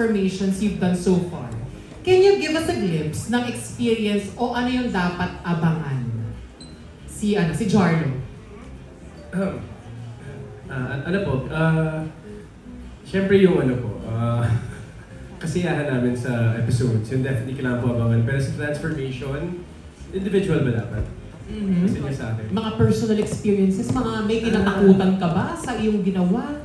transformations you've done so far, can you give us a glimpse ng experience o ano yung dapat abangan? Si ano, si Jarlo. Ah, ano po, ah, syempre yung ano po, ah, kasiyahan namin sa episodes, yung definitely kailangan po abangan. Pero sa transformation, individual ba dapat? Mhm. Kasi sa akin. Mga personal experiences, mga may kinatakutan ka ba sa iyong ginawa?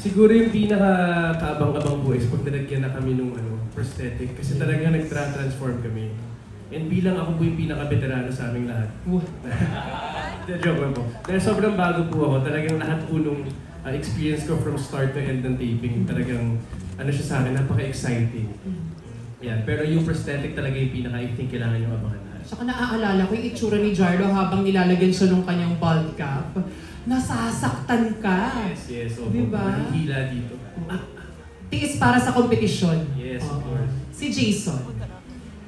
Siguro yung pinaka-kaabang-abang po is pag nalagyan na kami nung ano, prosthetic. Kasi talaga nag-transform kami. And bilang ako po yung pinaka-veterano sa aming lahat. The joke lang po. Dahil sobrang bago po ako, talagang lahat po nung uh, experience ko from start to end ng taping, talagang ano siya sa akin, napaka-exciting. Yan. Pero yung prosthetic talaga yung pinaka, I think, kailangan yung abangan lahat. Saka naaalala ko yung itsura ni Jarlo habang nilalagyan siya nung kanyang bald cap. Nasasaktan ka. Yes, yes. Opo. Diba? Mahihila dito. Tiis para sa kompetisyon. Yes, of Oo. course. Si Jason.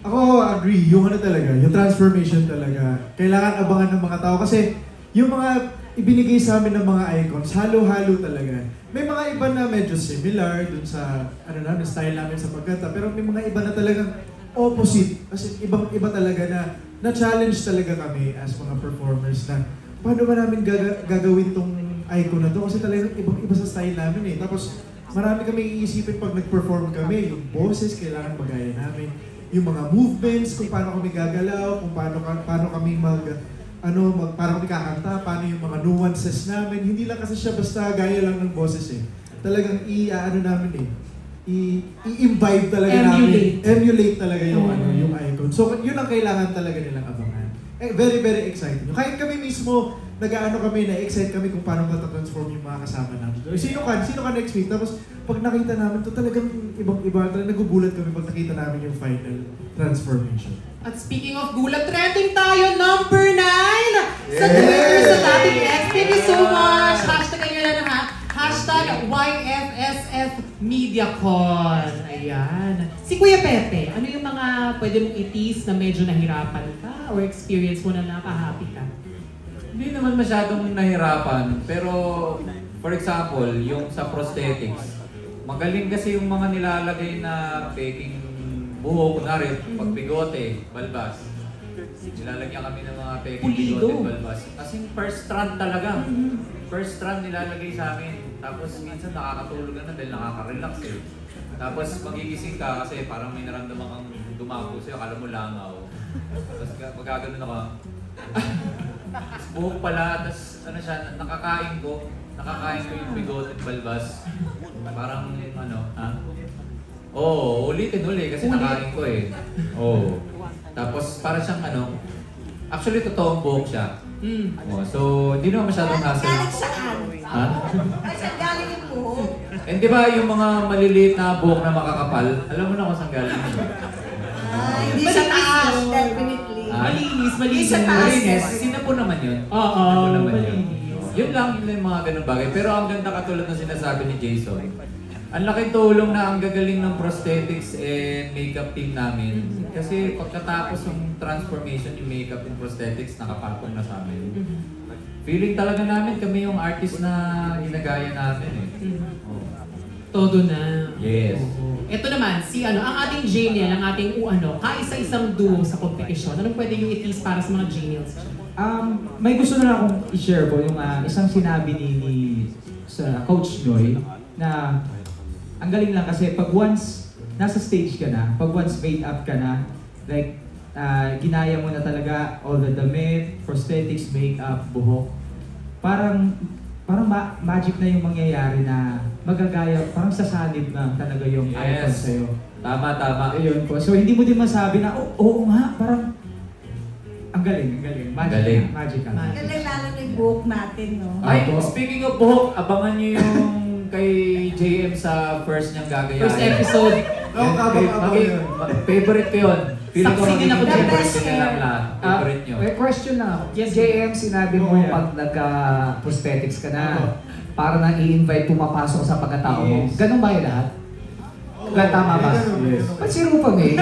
Ako agree, yung ano talaga, yung transformation talaga. Kailangan abangan ng mga tao kasi yung mga ibinigay sa amin ng mga icons, halo-halo talaga. May mga iba na medyo similar dun sa ano namin, style namin sa pagkanta, pero may mga iba na talagang opposite. Kasi ibang iba talaga na na-challenge talaga kami as mga performers na paano ba namin gaga- gagawin tong icon na to? Kasi talagang ibang iba sa style namin eh. Tapos marami kami iisipin pag nag-perform kami. Yung boses, kailangan magaya namin. Yung mga movements, kung paano kami gagalaw, kung paano, paano kami mag ano, mag, kami kakanta, paano yung mga nuances namin. Hindi lang kasi siya basta gaya lang ng boses eh. Talagang i, ano namin eh, i, i-imbibe talaga Emulate. namin. Emulate talaga yung, Mm. ano, yung icon. So, yun ang kailangan talaga nilang abangan. Eh, very, very exciting. Kahit kami mismo, nag-ano kami, na-excite kami kung paano matatransform yung mga kasama namin. So, sino ka? Sino ka next week? Tapos, pag nakita namin to talagang ibang-iba. Talagang nagugulat kami pag nakita namin yung final transformation. At speaking of gulat, trending tayo, number 9! Sa! Twitter sa dating X. Thank you so much! Hashtag. Hashtag YFSF MediaCon. Ayan. Si Kuya Pepe, ano yung mga pwede mong itis na medyo nahirapan ka or experience mo na nakahappy ka? Hindi naman masyadong nahirapan, pero for example, yung sa prosthetics, magaling kasi yung mga nilalagay na peking buhok, kunwari, pag bigote, balbas. Nilalagyan kami ng mga peking Pulido. bigote, balbas. As in, first strand talaga. First strand nilalagay sa amin. Tapos minsan nakakatulog ka na dahil nakaka-relax eh. Tapos magigising ka kasi parang may naramdaman kang dumapo sa'yo, akala mo langaw. Tapos ga- magaganon ako, Tapos buhok pala, tapos ano siya, nakakain ko, nakakain ko yung bigot at balbas. Parang ano, ha? Oo, oh, ulitin uli kasi Ulit. nakain ko eh. Oo. Tapos para siyang ano, actually totoong buhok siya. Mm. Oh, so, hindi naman masyadong hassle. Galing saan? Ha? Ay, saan galing yung buhok? And di ba yung mga maliliit na buhok na makakapal, alam mo na kung saan galing yun. Ah, hindi Malinis sa taas, definitely. Ah. Malinis, malinis. Isa taas. Malinis, sinapo naman yun. Oo, Sinapo naman yun. malinis. Yun lang, yun lang yung mga ganun bagay. Pero ang ganda katulad ng sinasabi ni Jason, ang laking tulong na ang gagaling ng prosthetics and makeup team namin. Kasi pagkatapos ng transformation, yung makeup and prosthetics nakapatong na sa amin. Feeling talaga namin kami yung artist na ginagaya namin eh. Oh. Todo na. Yes. Oo. Ito naman, si ano, ang ating Janiel, ang ating u- ano, kaisa-isang duo sa competition. Anong pwede yung itis para sa mga Janiels? Um, may gusto na lang akong i-share po yung ah, isang sinabi ni, ni sa Coach Joy na ang galing lang kasi pag once nasa stage ka na, pag once made up ka na, like ah, ginaya mo na talaga all the damit, prosthetics, makeup, buhok, parang parang ma- magic na yung mangyayari na magagaya, parang sasanib na talaga yung icon Yes. sa'yo. Tama, tama. Ayun po. So hindi mo din masabi na, oh, oo nga, parang ang galing, ang galing. Magic, Galing. magical. Magic. Galing lalo na yung buhok natin, no? Ay, speaking of buhok, abangan niyo yung kay JM sa first niyang gagayahin. First episode. Oo, kabang-abang Magi- yun. Favorite ko yun. Feeling ko Saksi din ako magiging dyan. favorite ko na lang lahat. Ah, Favorite niyo. may question lang ako. Yes, JM, sinabi mo Oo, yeah. pag nagka-prosthetics ka na, Oo. para nang i-invite pumapasok sa pagkatao mo. Yes. Ganun ba yun lahat? Gan tama ba? Yes. Ba't si Rupa May?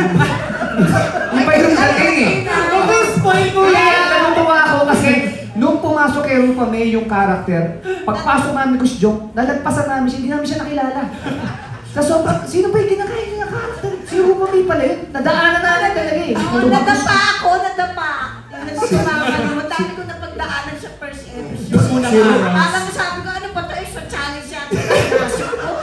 Iba yung dating eh. Ano yung spoil ko Kaya yan? natutuwa ako kasi nung pumasok kay Rupa May yung karakter, pagpasok namin ko si Jok, nalagpasan namin siya, hindi namin siya nakilala. Sa sobrang, sino ba yung kinakain niya ng character? Si Rupa May pala yun. Nadaanan na natin talaga eh. Ako, nadapa ako, nadapa. Yung sumama naman, dahil ko napagdaanan sa first episode. Unang Si- araw. Alam mo, sabi ko, ano ba ito? Sa challenge yata.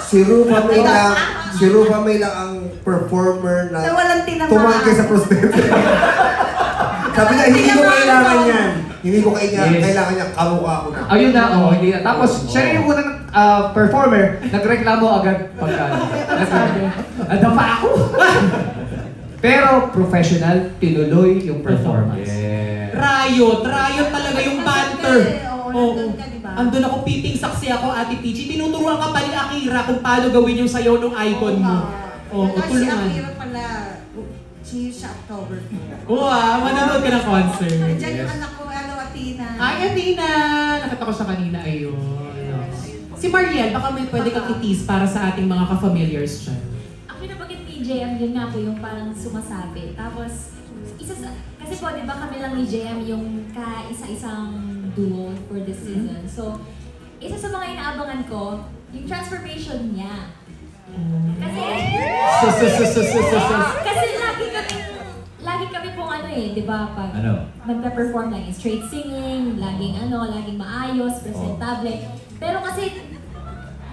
Si Rupa May lang, si Rupa May lang ang performer Na na walang tumangki sa prosthetic. Sabi niya, hindi ko kailangan yan. Hindi ko kailangan, Yes. kailangan niya, kamukha ko na. Ayun na, oh, hindi na. Tapos, siya rin yung unang ah, performer, nagreklamo agad pagka. Nadapa ako. Pero professional, tinuloy yung performance. Yeah. Riot, riot talaga yung banter. Oo, Oo. nandun ka, di ba? Andun ako, piting saksi ako, Ate Peachy. Tinuturuan ka pa ni Akira kung paano gawin yung sayaw ng icon mo. Oo, Kasi tulungan. ang sa October 4. Oo ah, manonood ka ng concert. Nandiyan yung anak ko, ano, Athena. Ay, Athena! Nakita ko siya kanina, ayun. Si Mariel, baka may pwede kang itis para sa ating mga ka-familiars dyan. Ang pinapagit ni JM, yun nga po yung parang sumasabi. Tapos, isa sa, kasi po, di ba kami lang ni JM yung kaisa-isang duo for this season. So, isa sa mga inaabangan ko, yung transformation niya. Kasi, Sus, sus, sus, sus, sus, sus, sus. kasi lagi kami, lagi kami pong ano eh, di ba, pag Ano? magpe-perform lang, straight singing, laging ano, laging maayos, presentable. Pero kasi,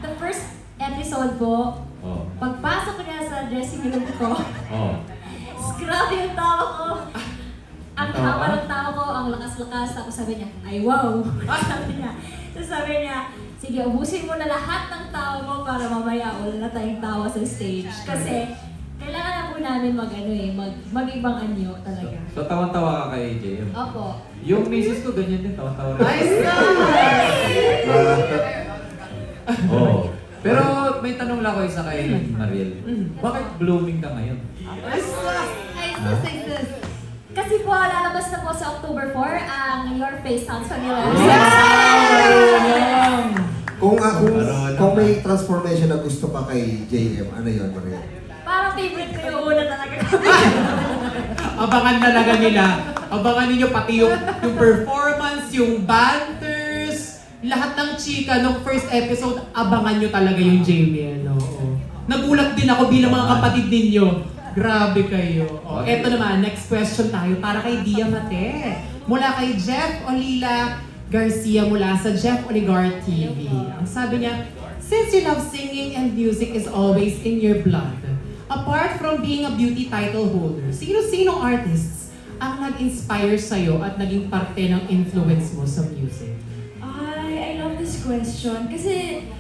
the first episode po, Oh. pagpasok niya sa dressing room ko, Oh. Grabe yung tawa ko. Ang Tawa ka? ng tawa ko, ang lakas-lakas. Tapos sabi niya, ay wow. sabi niya. Tapos sabi niya, sige, ubusin mo na lahat ng tawa mo para mamaya wala na tayong tawa sa stage. Kasi, kailangan na po namin mag, ano eh, mag, mag-ibang anyo talaga. So, tawan-tawa ka kay JM. Opo. Yung misis ko, ganyan din, tawan-tawa rin. Nice na! Oo. Pero may tanong lang ako isa kay Mariel. Mm. Bakit blooming ka ngayon? Ay, sus, ay, sus. Kasi po, lalabas na po sa October 4 ang Your Face Sounds Familiar. Kung, ah, kung, Ano, kung may transformation na gusto ka kay JM, ano yun, Maria? Parang favorite ko yung una talaga. Abangan talaga nila. Abangan ninyo pati yung, yung performance, yung banters, lahat ng chika nung first episode, abangan nyo talaga yung Jamie. Ano? Oo. Nagulat din ako bilang mga kapatid ninyo. Grabe kayo. Oh, eto naman, next question tayo para kay Dia Mate. Mula kay Jeff Olila Garcia mula sa Jeff Oligar TV. Ang sabi niya, Since you love singing and music is always in your blood, apart from being a beauty title holder, sino-sino artists ang nag-inspire sa'yo at naging parte ng influence mo sa music? I, I love this question kasi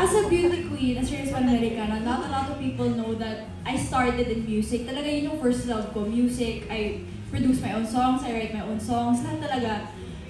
as a beauty queen, as Miss Americana, not a lot of people know that I started in music. Talaga yun yung first love ko, music. I produce my own songs, I write my own songs, lahat talaga.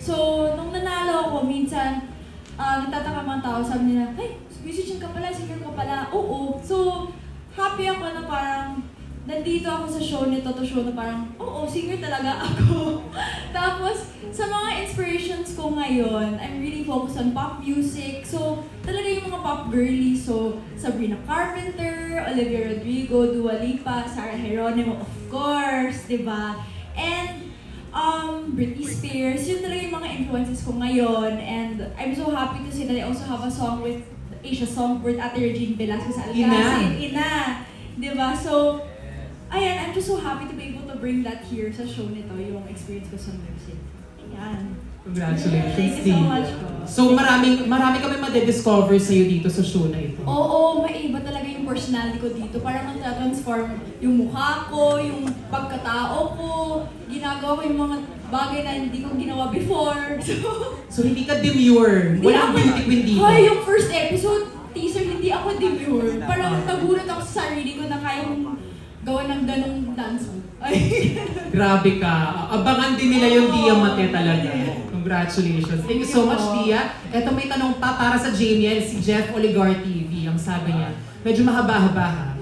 So, nung nanalo ako, minsan, uh, nagtataka mga tao, sabi nila, hey, musician ka pala, singer ka pala. Oo. So, happy ako na parang nandito ako sa show nito to show na parang, oo, singer talaga ako. Tapos, sa mga inspirations ko ngayon, I'm really focused on pop music. So, talaga yung mga pop girly. So, Sabrina Carpenter, Olivia Rodrigo, Dua Lipa, Sarah Geronimo, of course, di ba? Um, Britney Spears, yun talaga yung mga influences ko ngayon. And I'm so happy to see that I also have a song with Asia Songbird, Ate Regine Velasquez Alcacid. Ina! Di ba? So, ayan, I'm just so happy to be able to bring that here sa show nito, yung experience ko sa music. Ayan. Congratulations, Thank you so much po. So maraming marami kami madediscover sa'yo dito sa show na ito. Oo, maiba talaga yung personality ko dito. Parang nagtatransform yung mukha ko, yung pagkatao ko. Ginagawa ko yung mga bagay na hindi ko ginawa before. So, So hindi ka demure. Hindi Walang ako- beauty queen dito. Hoy, yung first episode, teaser, hindi ako demure. Parang nagulat ako sa sarili ko na kaya kong gawa ng ganong dance move. Ay. Grabe ka. Abangan din nila yung Dia Mate talaga. Congratulations. Thank you so much, Dia. Eto may tanong pa para sa Jamie, si Jeff Oligar TV. Ang sabi niya, medyo mahaba-haba ha.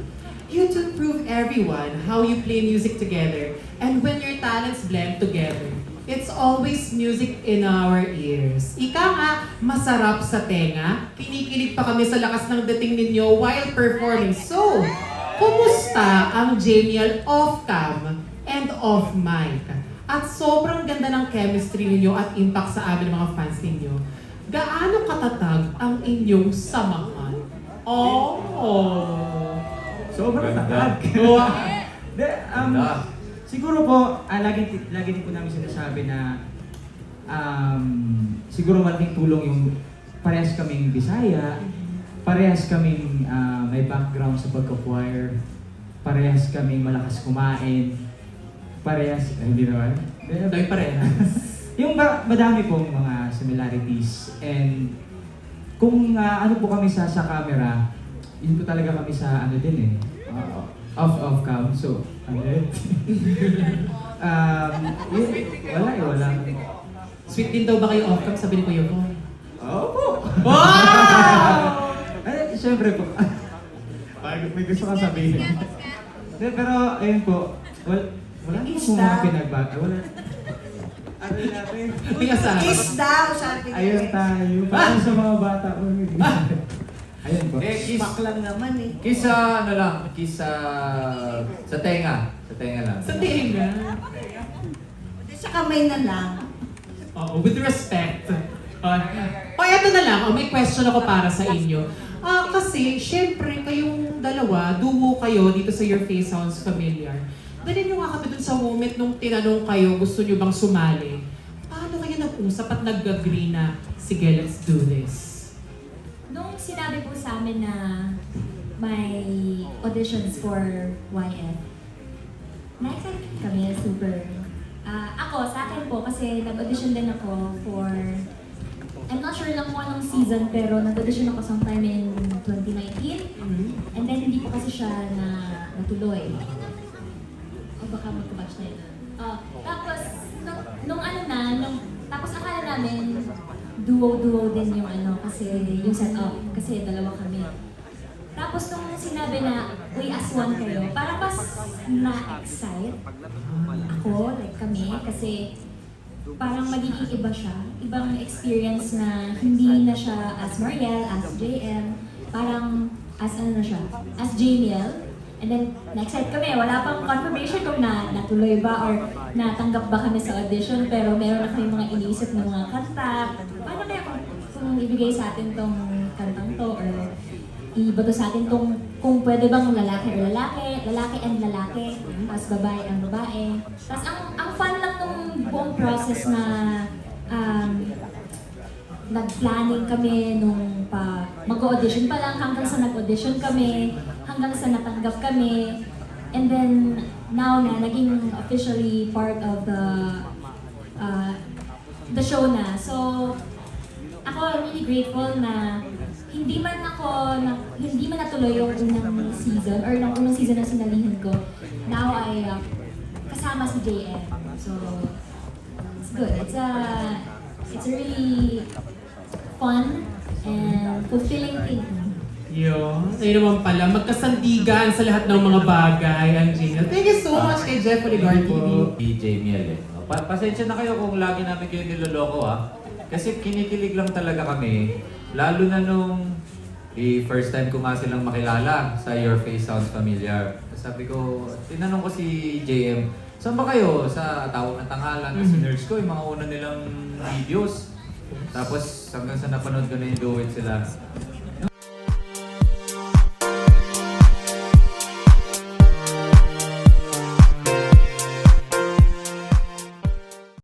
You to prove everyone how you play music together and when your talents blend together. It's always music in our ears. Ika nga, masarap sa tenga. Kinikilig pa kami sa lakas ng dating ninyo while performing. So, kumusta ang Jamiel off-cam and off-mic? At sobrang ganda ng chemistry ninyo at impact sa amin mga fans ninyo. Gaano katatag ang inyong samahan? Oh! Sobrang Ganda. tatag. Wow! De, um, Ganda. siguro po, ah, lagi, lagi din po namin sinasabi na um, siguro malaking tulong yung parehas kaming Bisaya, parehas kaming ah, may background sa pagka-choir, parehas kaming malakas kumain, parehas, ay, hindi naman. Dahil parehas. yung ba, madami pong mga similarities and kung ah, ano po kami sa sa camera, yun po talaga kami sa ano din eh. ah, off off cam. So, ano um, yun, wala eh, wala. Sweet din daw ba kayo off-cam? Sabi ni Kuya Boy. Opo. Wow! Ay, syempre po. Pag may gusto ka sabihin. De, pero, ayun po, wal, wala naman po mga pinagbago. Wala. Ano yun natin? Kiss daw, sabi niya. Ayun tayo. Parang sa mga bata ko. Ayun po. Eh, kiss, Pak lang naman eh. kiss sa, ano lang, kiss sa, sa tenga. Sa tenga lang. Sa tinga. Sa kamay na lang. Oo, with respect. Uh, o, eto na lang. O, may question ako para sa inyo. Ah, kasi, syempre, kayong dalawa, duo kayo dito sa Your Face Sounds Familiar. Dali nyo nga kami dun sa moment nung tinanong kayo, gusto nyo bang sumali? Paano kayo nag-usap at nag-agree na, sige, let's do this? Nung sinabi po sa amin na may auditions for YF, na-excited kami, super. Ah, ako, sa akin po, kasi nag-audition din ako for, I'm not sure lang kung anong season, pero nag-audition ako sometime in 2019. And then, hindi po kasi siya na natuloy. O baka magkabatch na yun. Ah, tapos, nung, nung ano na, nung, tapos akala namin, duo-duo din yung ano, kasi yung setup, kasi dalawa kami. Tapos nung sinabi na, uy, as one kayo, parang mas na-excite ako, like kami, kasi parang magiging iba siya. Ibang experience na hindi na siya as Mariel, as JM, parang as ano na siya, as Jamiel. And then, na-excite kami. Wala pang confirmation kung na natuloy ba or natanggap ba kami sa audition. Pero meron na kami mga iniisip ng mga kanta. Paano kaya kung, kung ibigay sa atin tong kantang to or ibato sa atin kung, kung pwede bang lalaki or lalaki, lalaki and lalaki, tapos babae ang babae. Tapos ang, ang fun lang nung buong process na um, nag-planning kami nung pa mag-audition pa lang hanggang sa nag-audition kami, hanggang sa natanggap kami. And then now na naging officially part of the uh, the show na. So ako really grateful na hindi man ako na, hindi man natuloy yung unang season or yung unang season na sinalihan ko. Now I uh, kasama si JM. So it's good. It's a it's a really fun and fulfilling thing. Yun. Ayun naman pala, magkasandigan sa lahat ng mga bagay, Angela. Thank you so much kay Jeff Oligar TV. DJ Miel eh. Pa pasensya na kayo kung lagi namin kayo niloloko ah. Kasi kinikilig lang talaga kami. Lalo na nung eh, first time ko nga silang makilala sa Your Face Sounds Familiar. Sabi ko, tinanong ko si JM, saan ba kayo? Sa Tawag ng Tanghalan, mm sinerge ko yung mga una nilang videos. Tapos hanggang sa napanood ko na yung Do It sila.